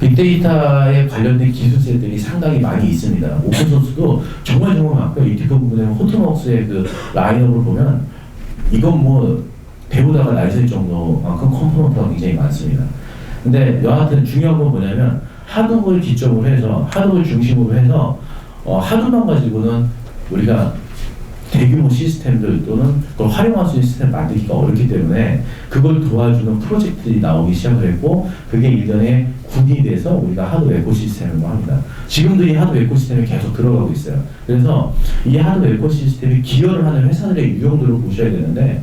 빅데이터에 관련된 기술들이 상당히 많이 있습니다. 오픈 소스도 정말 정말 많고요. 이 뒷부분에 호트웍스의 그 라인업을 보면 이건 뭐 배우다가 날셀 정도만큼 컴포넌트가 굉장히 많습니다. 근데 여하튼 중요한 건 뭐냐면 하드웨어를 기점으로 해서 하드웨어 중심으로 해서 어, 하드만 가지고는 우리가 대규모 시스템들 또는 그걸 활용할 수 있는 시스템 만들기가 어렵기 때문에 그걸 도와주는 프로젝트들이 나오기 시작을 했고 그게 일련의 군이 돼서 우리가 하드웨어 에코시스템이라고 합니다. 지금도 이 하드웨어 에코시스템이 계속 들어가고 있어요. 그래서 이 하드웨어 에코시스템이 기여를 하는 회사들의 유형들을 보셔야 되는데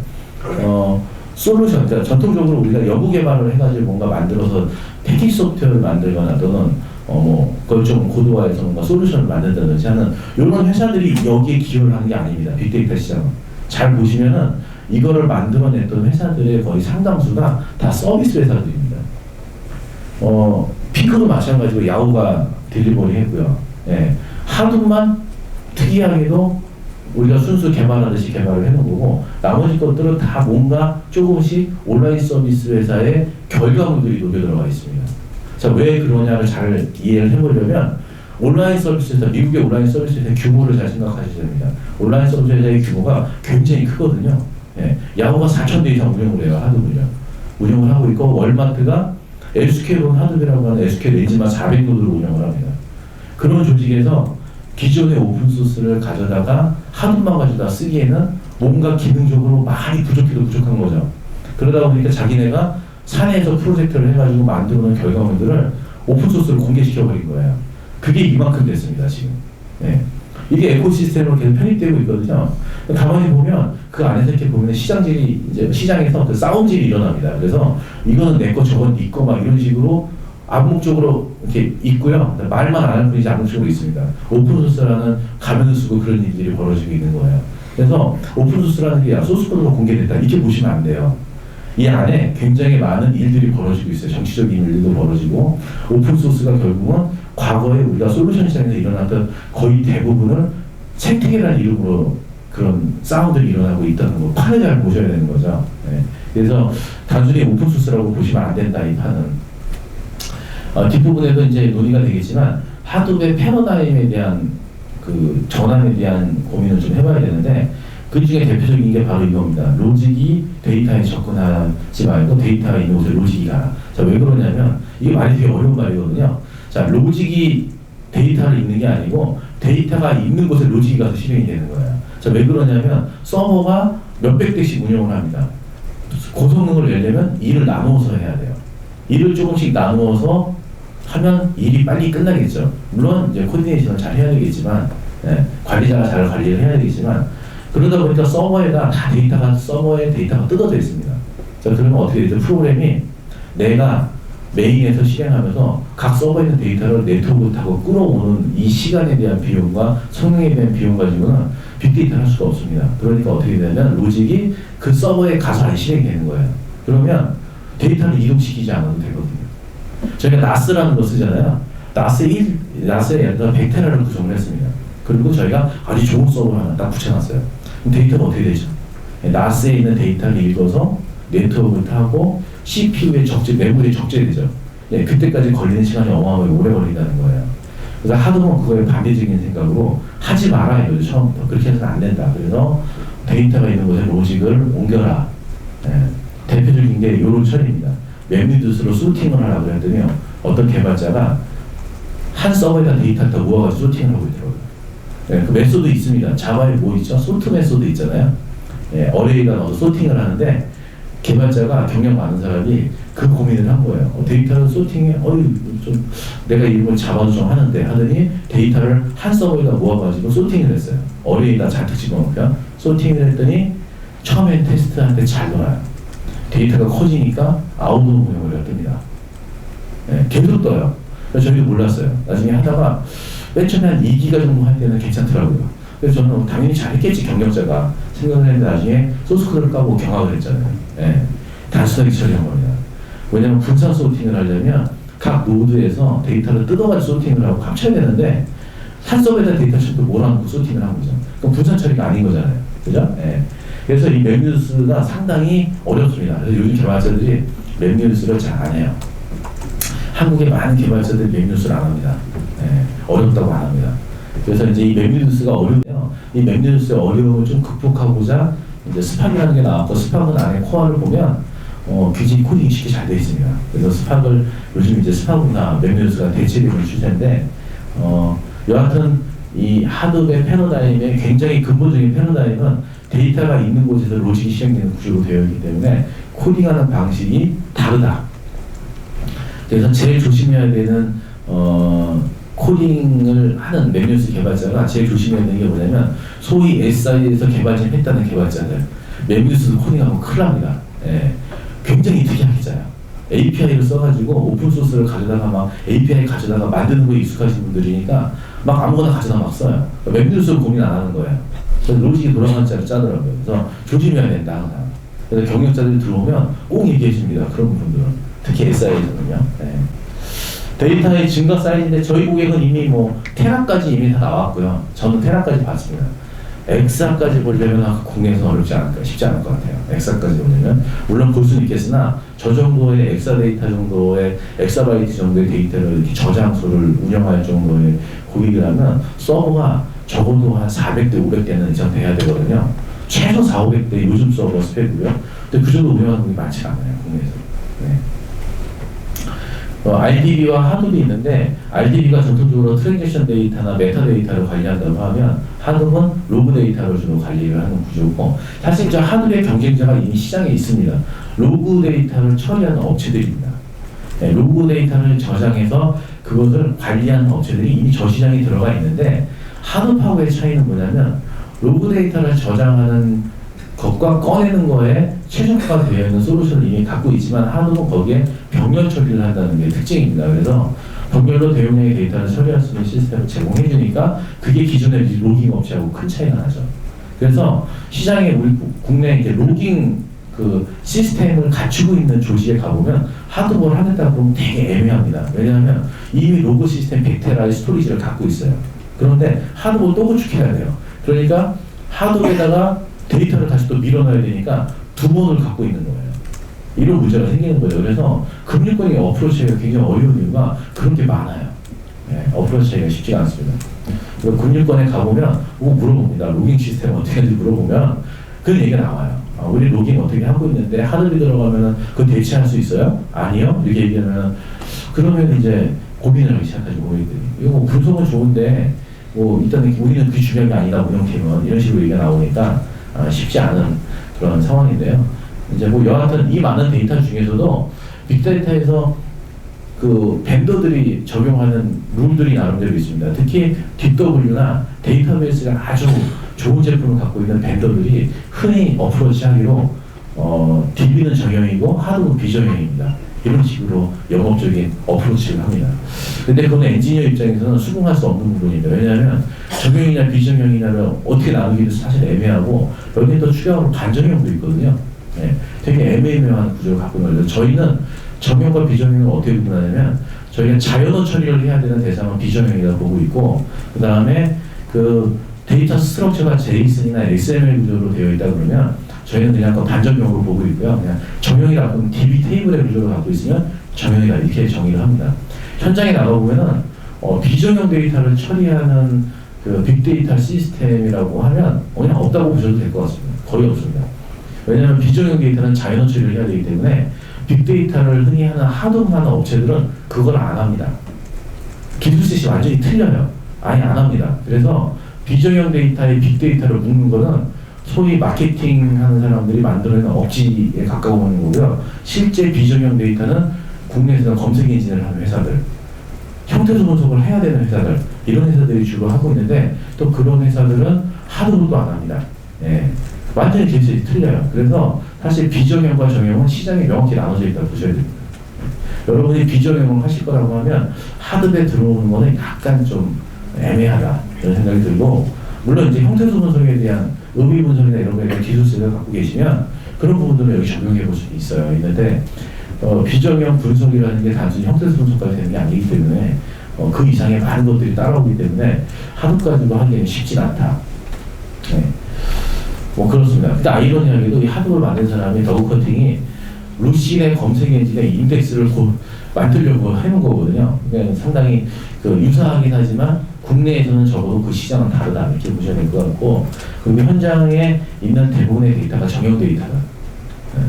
어, 솔루션, 그러니까 전통적으로 우리가 연구 개발을 해가지고 뭔가 만들어서 패키지 소프트웨어를 만들거나 또는 어, 뭐, 그걸 좀 고도화해서 뭔가 솔루션을 만든다든지 하는 이런 회사들이 여기에 기여를 하는 게 아닙니다. 빅데이터 시장은. 잘 보시면은 이거를 만들어냈던 회사들의 거의 상당수가 다 서비스 회사들입니다. 어, 핑크도 마찬가지고 야후가 딜리버리 했고요. 예. 하드만 특이하게도 우리가 순수 개발하듯이 개발을 해놓은 거고 나머지 것들은 다 뭔가 조금씩 온라인 서비스 회사의 결과물들이 녹여 들어가 있습니다. 자, 왜 그러냐를 잘 이해를 해보려면 온라인 서비스 회사, 미국의 온라인 서비스 회사의 규모를 잘 생각하셔야 됩니다. 온라인 서비스 회사의 규모가 굉장히 크거든요. 예. 야후가 4천 대 이상 운영을 해요, 하드웨어. 운영을 하고 있고 월마트가 SK론 하드웨어라고 하는 SK 레인지만 400노드를 운영을 합니다. 그런 조직에서 기존의 오픈 소스를 가져다가 하드만 가져다 쓰기에는 뭔가 기능적으로 많이 부족해도 부족한 거죠. 그러다 보니까 자기네가 사내에서 프로젝트를 해가지고 만들어 놓은 결과물들을 오픈소스로 공개시켜버린 거예요. 그게 이만큼 됐습니다, 지금. 네. 이게 에코시스템으로 계속 편입되고 있거든요. 가만히 보면 그 안에서 이렇게 보면 시장질이 이제 시장에서 그 싸움질이 일어납니다. 그래서 이거는 내 거, 저건 네 거 막 이런 식으로 암묵적으로 이렇게 있고요. 말만 안 하는 분이 암묵적으로 있습니다. 오픈소스라는 가면을 쓰고 그런 일들이 벌어지고 있는 거예요. 그래서 오픈소스라는 게 소스 코드가 공개됐다. 이렇게 보시면 안 돼요. 이 안에 굉장히 많은 일들이 벌어지고 있어요. 정치적인 일들도 벌어지고 오픈소스가 결국은 과거에 우리가 솔루션 시장에서 일어났던 거의 대부분을 생태계라는 이름으로 그런 사운드들이 일어나고 있다는 거 판을 잘 보셔야 되는 거죠. 네. 그래서 단순히 오픈소스라고 보시면 안 된다 이 판은. 어, 뒷부분에도 이제 논의가 되겠지만 하드웨어 패러다임에 대한 그 전환에 대한 고민을 좀 해봐야 되는데 그 중에 대표적인 게 바로 이겁니다. 로직이 접근하지 말고 데이터가 있는 곳에 로직이 가라. 자, 왜 그러냐면 이게 말이 되게 어려운 말이거든요. 자, 로직이 데이터를 읽는 게 아니고 데이터가 있는 곳에 로직이 가서 실행이 되는 거예요. 자, 왜 그러냐면 서버가 몇백 대씩 운영을 합니다. 고성능을 내려면 일을 나누어서 해야 돼요. 일을 조금씩 나누어서 하면 일이 빨리 끝나겠죠. 물론 이제 코디네이션을 잘 해야 되겠지만 예, 관리자가 잘 관리를 해야 되겠지만 그러다 보니까 서버에다 다 데이터가 서버에 데이터가 뜯어져 있습니다. 자 그러면 어떻게 되죠? 프로그램이 내가 메인에서 실행하면서 각 서버에 있는 데이터를 네트워크 타고 끌어오는 이 시간에 대한 비용과 성능에 대한 비용 가지고는 빅데이터를 할 수가 없습니다. 그러니까 어떻게 되냐면 로직이 그 서버에 가서 안 실행되는 거예요. 그러면 데이터를 이동시키지 않아도 되거든요. 저희가 나스라는 거 쓰잖아요. 나스 1, 나스에 예를 들어 100테라를 구성을 했습니다. 그리고 저희가 아주 좋은 서버 하나 딱 붙여놨어요. 데이터가 어떻게 되죠? 나스에 있는 데이터를 읽어서 네트워크를 타고 CPU에 적재, 메모리에 적재되죠. 네, 그때까지 걸리는 시간이 어마어마하게 오래 걸린다는 거예요. 그래서 하드는 그거에 반대적인 생각으로 하지 마라 이거죠, 처음부터. 그렇게 해서는 안 된다. 그래서 데이터가 있는 곳에 로직을 옮겨라. 네, 대표적인 게 요런 처리입니다. 웹리드스로 소팅을 하라고 했더니 어떤 개발자가 한 서버에다 데이터를 다 모아가지고 소팅을 하고 있더라고요. 네, 그 메소드 있습니다. 자바에 뭐 있죠? 소트 메소드 있잖아요. 예, 어레이가 넣어서 소팅을 하는데 개발자가 경력 많은 사람이 그 고민을 한 거예요. 어, 데이터를 소팅해, 어이 좀 내가 이걸 잡아도 좀 하는데 하더니 데이터를 한 서버에다 모아가지고 소팅을 했어요. 어레이다 잔뜩 집어넣으면 소팅을 했더니 처음에 테스트할 때잘 놀아요. 데이터가 커지니까 아웃도어 모형을 뜹니다. 예, 계속 떠요. 저희도 몰랐어요. 나중에 하다가 맨 처음에 한 2기가 정도 할 때는 괜찮더라고요. 그래서 저는 당연히 잘했겠지 경력자가 생각을 했는데 나중에 소스코드를 까고 경악을 했잖아요. 예, 단순하게 처리한 겁니다. 왜냐하면 분산 소팅을 하려면 각 노드에서 데이터를 뜯어가지고 소팅을 하고 합쳐야 되는데 한 서버에다 데이터 첩도 몰아놓고 소팅을 한 거죠. 그럼 분산 처리가 아닌 거잖아요. 그죠? 예. 그래서 이 맵뉴스가 상당히 어렵습니다. 그래서 요즘 개발자들이 맵뉴스를 잘 안 해요. 한국의 많은 개발자들이 맵뉴스를 안 합니다. 예, 어렵다고 안 합니다. 그래서 이제 이 맵뉴스가 어려워요. 이 맵뉴스의 어려움을 좀 극복하고자 이제 스팍이라는 게 나왔고 스팍은 안에 코어를 보면 어, 굉장히 코딩이 쉽게 잘 되어 있습니다. 그래서 스팍을 요즘 이제 스팍이나 맵뉴스가 대체되는 추세인데 어, 여하튼 이 하드웨어 패러다임의 굉장히 근본적인 패러다임은 데이터가 있는 곳에서 로직이 시행되는 구조로 되어 있기 때문에 코딩하는 방식이 다르다. 그래서 제일 조심해야 되는 어, 코딩을 하는 맵뉴스 개발자가 제일 조심해야 되는 게 뭐냐면 소위 SI에서 개발 좀 했다는 개발자들 맵뉴스도 코딩하면 큰일 납니다. 예. 굉장히 특이하게 짜요. API를 써가지고 오픈소스를 가져다가 막 API 가져다가 만드는 거에 익숙하신 분들이니까 막 아무거나 가져다 막 써요. 맵뉴스를 고민 안 하는 거예요. 그래서 로직이 돌아가는 짜리 짜더라고요. 그래서 조심해야 된다. 그래서 경력자들이 들어오면 꼭 얘기해 줍니다. 그런 부분들은. 특히 SI에서는요. 네. 데이터의 증가 사이즈인데 저희 고객은 이미 뭐 테라까지 이미 다 나왔고요. 저는 테라까지 봤습니다. 엑사까지 보려면 국내에서 어렵지 않을까 쉽지 않을 것 같아요. 엑사까지 보려면 물론 볼 수는 있겠으나 저 정도의 엑사 데이터 정도의 엑사바이트 정도의 데이터를 저장소를 운영할 정도의 고객이라면 서버가 적어도 한 400대 500대는 이상 돼야 되거든요. 최소 4, 500대 요즘 서버 스펙이고요. 근데 그 정도 운영하는 분이 많지 않아요 국내에서. 네. 어, RDB와 하드도 있는데 RDB가 전통적으로 트랜잭션 데이터나 메타 데이터를 관리한다고 하면 하드는 로그 데이터를 주로 관리를 하는 구조고 사실 저 하드의 경쟁자가 이미 시장에 있습니다. 로그 데이터를 처리하는 업체들입니다. 네, 로그 데이터를 저장해서 그것을 관리하는 업체들이 이미 저 시장에 들어가 있는데 하드파워의 차이는 뭐냐면 로그 데이터를 저장하는 것과 꺼내는 거에 최적화 되어 있는 솔루션을 이미 갖고 있지만 하드는 거기에 병렬 처리를 한다는 게 특징입니다. 그래서 병렬로 대용량의 데이터를 처리할 수 있는 시스템을 제공해 주니까 그게 기존의 로깅 업체하고 큰 차이가 나죠. 그래서 시장에 우리 국내 이제 로깅 그 시스템을 갖추고 있는 조직에 가보면 하드볼 하겠다 그러면 되게 애매합니다. 왜냐하면 이미 로그 시스템 100테라의 스토리지를 갖고 있어요. 그런데 하드볼 또 구축해야 돼요. 그러니까 하드에다가 데이터를 다시 또 밀어넣어야 되니까 두 번을 갖고 있는 거예요. 이런 문제가 생기는 거죠. 그래서 금융권의 어프로치가 굉장히 어려운 이유가 그런 게 많아요. 네, 어프로치가 쉽지가 않습니다. 금융권에 가보면 뭐 물어봅니다. 로깅 시스템 어떻게 하는지 물어보면 그런 얘기가 나와요. 아, 우리 로깅 어떻게 하고 있는데 하드비 들어가면 그거 대체할 수 있어요? 아니요. 이렇게 얘기하면 그러면 이제 고민을 하기 시작하죠. 고객들이. 이거 뭐 분석은 좋은데 뭐 일단은 우리는 중요한 게 아니다. 운영팀은 이런 식으로 얘기가 나오니까 아, 쉽지 않은 그런 상황인데요. 이제 뭐 여하튼 이 많은 데이터 중에서도 빅데이터에서 그 벤더들이 적용하는 룰들이 나름대로 있습니다. 특히 DW나 데이터베이스가 아주 좋은 제품을 갖고 있는 벤더들이 흔히 어프로치하기로 어, DB는 정형이고 하드는 비정형입니다. 이런 식으로 영업적인 어프로치를 합니다. 근데 그건 엔지니어 입장에서는 수긍할 수 없는 부분입니다. 왜냐하면 정형이냐 비정형이냐를 어떻게 나누기도 사실 애매하고 여기에 또 추가로 반정형도 있거든요. 네, 되게 애매모호한 구조를 갖고 있는 거죠. 저희는 정형과 비정형을 어떻게 구분하냐면 저희가 자연어 처리를 해야 되는 대상은 비정형이라고 보고 있고 그 다음에 그 데이터 스트럭처가 JSON이나 XML 구조로 되어 있다 그러면 저희는 그냥 그 반정형으로 보고 있고요. 그냥 정형이라고 DB 테이블의 구조를 갖고 있으면 정형이다 이렇게 정의를 합니다. 현장에 나가보면은 어, 비정형 데이터를 처리하는 그 빅데이터 시스템이라고 하면 그냥 없다고 보셔도 될 것 같습니다. 거의 없습니다. 왜냐하면 비정형 데이터는 자연어 처리를 해야 되기 때문에 빅데이터를 흔히 하는 하드하는 업체들은 그걸 안 합니다. 기술셋이 완전히 틀려요. 아예 안 합니다. 그래서 비정형 데이터에 빅데이터를 묶는 거는 소위 마케팅 하는 사람들이 만들어내는 억지에 가까운 거고요. 실제 비정형 데이터는 국내에서는 검색 엔진을 하는 회사들, 형태소 분석을 해야 되는 회사들, 이런 회사들이 주로 하고 있는데 또 그런 회사들은 하드로도 안 합니다. 예. 완전히 기술이 틀려요. 그래서 사실 비정형과 정형은 시장이 명확히 나눠져 있다고 보셔야 됩니다. 여러분이 비정형을 하실 거라고 하면 하드에 들어오는 거는 약간 좀 애매하다 이런 생각이 들고 물론 이제 형태소 분석에 대한 의미 분석이나 이런 거에 대한 기술력을 갖고 계시면 그런 부분들은 여기 적용해 볼 수 있어요. 있는데 어, 비정형 분석이라는 게 단순히 형태소 분석까지 되는 게 아니기 때문에 어, 그 이상의 많은 것들이 따라오기 때문에 하드까지도 하기에는 쉽진 않다. 네. 뭐 그렇습니다. 근데 아이러니하게도 이 하드를 만든 사람이 더그 커팅이 루시의 검색 엔진의 인덱스를 고, 만들려고 해놓은 거거든요. 그러니까 상당히 그 유사하긴 하지만 국내에서는 적어도 그 시장은 다르다 이렇게 보셔야 될 것 같고 그리고 현장에 있는 대부분의 데이터가 정형 데이터다. 예.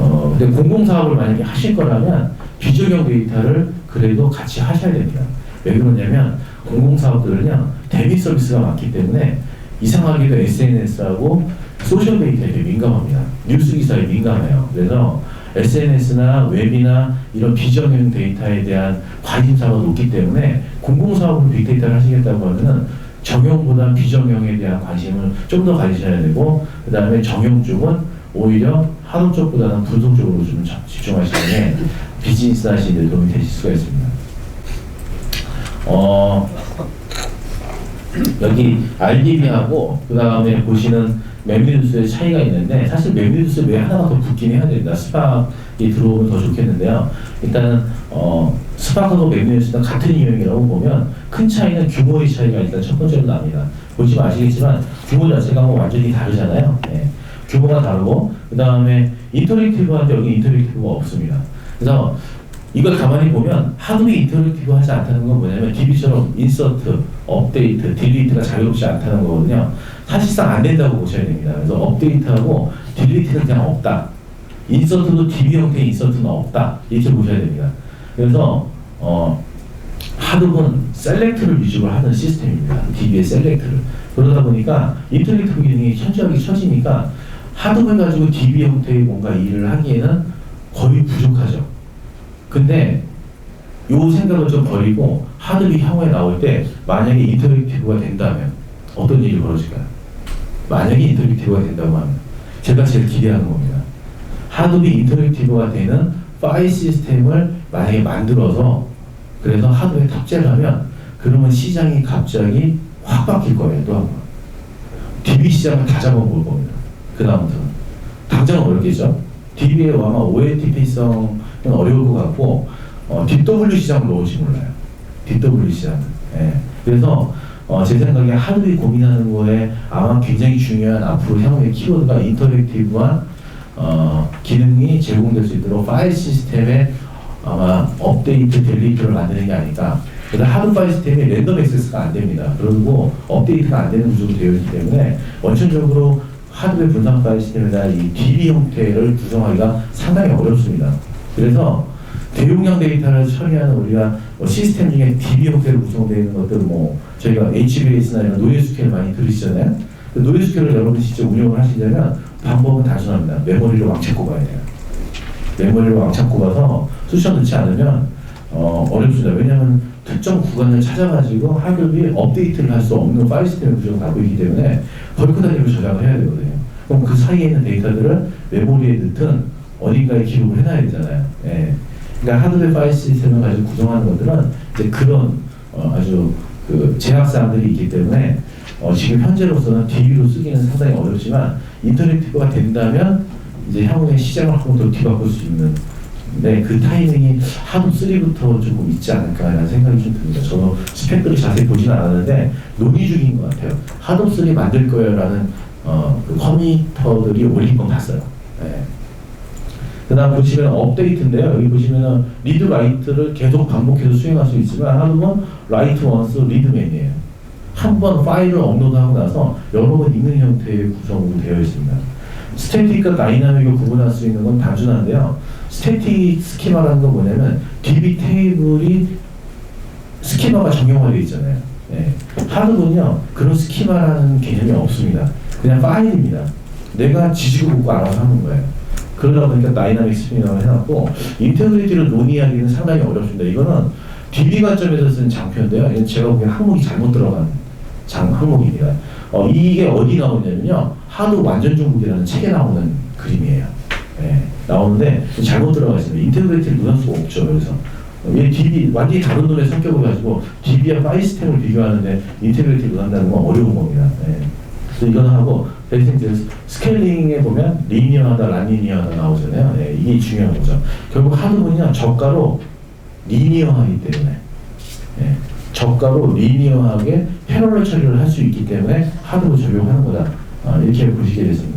어, 근데 공공사업을 만약에 하실 거라면 비정형 데이터를 그래도 같이 하셔야 됩니다. 왜 그러냐면 공공사업들은요 대미 서비스가 많기 때문에 이상하게도 SNS하고 소셜 데이터에 민감합니다. 뉴스 기사에 민감해요. 그래서 SNS나 웹이나 이런 비정형 데이터에 대한 관심사가 높기 때문에 공공사업으로 빅데이터를 하시겠다고 하면은 정형보다 비정형에 대한 관심을 좀 더 가지셔야 되고 그 다음에 정형 쪽은 오히려 하도 쪽보다는 분석 쪽으로 좀 자- 집중하시는 게 비즈니스 하시는 데 도움이 되실 수가 있습니다. 어, 여기 RDB하고 그 다음에 보시는 맵리두스의 차이가 있는데 사실 맵리두스 왜 하나가 더 붙긴 해야 됩니다. 스팍이 들어오면 더 좋겠는데요. 일단은 어, 스팍하고 맵리두스는 같은 유형이라고 보면 큰 차이는 규모의 차이가 일단 첫 번째로 납니다. 보시면 아시겠지만 규모 자체가 뭐 완전히 다르잖아요. 예. 규모가 다르고 그 다음에 인터랙티브한데 여기 인터랙티브가 없습니다. 그래서 이걸 가만히 보면 하드웨어 인터랙티브 하지 않다는 건 뭐냐면 DB처럼 인서트, 업데이트, 딜리트가 자유롭지 않다는 거거든요. 사실상 안 된다고 보셔야 됩니다. 그래서 업데이트하고 딜리트는 그냥 없다. 인서트도 DB 형태의 인서트는 없다. 이렇게 보셔야 됩니다. 그래서 어, 하드는 셀렉트를 위주로 하는 시스템입니다. DB의 셀렉트를. 그러다 보니까 인터랙티브 기능이 현저하게 처지니까 하드를 가지고 DB 형태의 뭔가 일을 하기에는 거의 부족하죠. 근데 요 생각을 좀 버리고 하드비 향후에 나올 때 만약에 인터랙티브가 된다면 어떤 일이 벌어질까요? 만약에 인터랙티브가 된다고 하면 제가 제일 기대하는 겁니다. 하드비 인터랙티브가 되는 파일 시스템을 만약에 만들어서 그래서 하드에 탑재를 하면 그러면 시장이 갑자기 확 바뀔 거예요. 또 한 번. DB 시장을 다 잡아먹을 겁니다. 그 다음부터는. 당장은 어렵겠죠. DB에 아마 OLTP성은 어려울 것 같고 어, DW 시장을 넣을지 몰라요. DW 시장. 예. 그래서 어, 제 생각에 하드웨어 고민하는 거에 아마 굉장히 중요한 앞으로 향후의 키워드가 인터랙티브한 어, 기능이 제공될 수 있도록 파일 시스템에 아마 업데이트, 델리트를 만드는 게 아닐까. 그다음 하드 파일 시스템이 랜덤 액세스가 안 됩니다. 그리고 업데이트가 안 되는 구조로 되어 있기 때문에 원천적으로 하드웨어 분산 파일 시스템에 대한 이 DB 형태를 구성하기가 상당히 어렵습니다. 그래서 대용량 데이터를 처리하는 우리가 뭐 시스템 중에 DB 형태로 구성되어 있는 것들 뭐 저희가 HBAS나 이런 노예스케일 많이 들으시잖아요. 그 노예스케일을 여러분이 직접 운영을 하시려면 방법은 단순합니다. 메모리를 왕창 꼽아야 돼요. 메모리를 왕창 꼽아서 쑤셔 넣지 않으면 어, 어렵습니다. 왜냐하면 특정 구간을 찾아가지고 하드비 업데이트를 할 수 없는 파일 시스템을 구조를 갖고 있기 때문에 벌크 단위로 저장을 해야 되거든요. 그럼 그 사이에 있는 데이터들을 메모리에 넣든 어딘가에 기록을 해놔야 되잖아요. 예. 그러니까 하드웨어 파일 시스템을 가지고 구성하는 것들은 이제 그런 어, 아주 그 제약 사항들이 있기 때문에 어, 지금 현재로서는 DB로 쓰기는 상당히 어렵지만 인터랙티브가 된다면 이제 향후에 시장을 한번더 뒤바꿀 수 있는 네, 그 타이밍이 하도 3부터 조금 있지 않을까라는 생각이 좀 듭니다. 저도 스펙들을 자세히 보진 않았는데 논의 중인 것 같아요. 하도 3 만들 거예요라는 어, 그 커미터들이 올린 건 봤어요. 네. 그 다음 보시면 업데이트인데요. 여기 보시면은 리드 라이트를 계속 반복해서 수행할 수 있지만 하루는 라이트 원스 리드맨이에요. 한 번 파일을 업로드하고 나서 여러 번 읽는 형태의 구성으로 되어 있습니다. 스태틱과 다이나믹을 구분할 수 있는 건 단순한데요. 스태틱 스키마라는 건 뭐냐면 DB 테이블이 스키마가 정형화되어 있잖아요. 예. 하드는요 그런 스키마라는 개념이 없습니다. 그냥 파일입니다. 내가 지지고 볶고 알아서 하는 거예요. 그러다 보니까 다이나믹 스피너를 해놨고 인테그리티를 논의하기는 상당히 어렵습니다. 이거는 DB 관점에서 쓴 장표인데요. 제가 보기엔 항목이 잘못 들어간 장 항목입니다. 어, 이게 어디 나오냐면요. 하드 완전 중국이라는 책에 나오는 그림이에요. 예, 나오는데 잘못 들어가 있습니다. 인테그리티를 논할 수가 없죠. 그래서 어, 얘 DB 완전히 다른 놈의 성격을 가지고 DB와 파일 시스템을 비교하는데 인테그리티를 논한다는 건 어려운 겁니다. 예. 그래서 이거는 하고 대신 이제 스케일링에 보면 리니어하다, 라니니어하다 나오잖아요. 예, 이게 중요한 거죠. 결국 하드는요 저가로 리니어하기 때문에 예, 저가로 리니어하게 패러럴 처리를 할 수 있기 때문에 하드로 적용하는 거다. 아, 이렇게 보시게 됐습니다.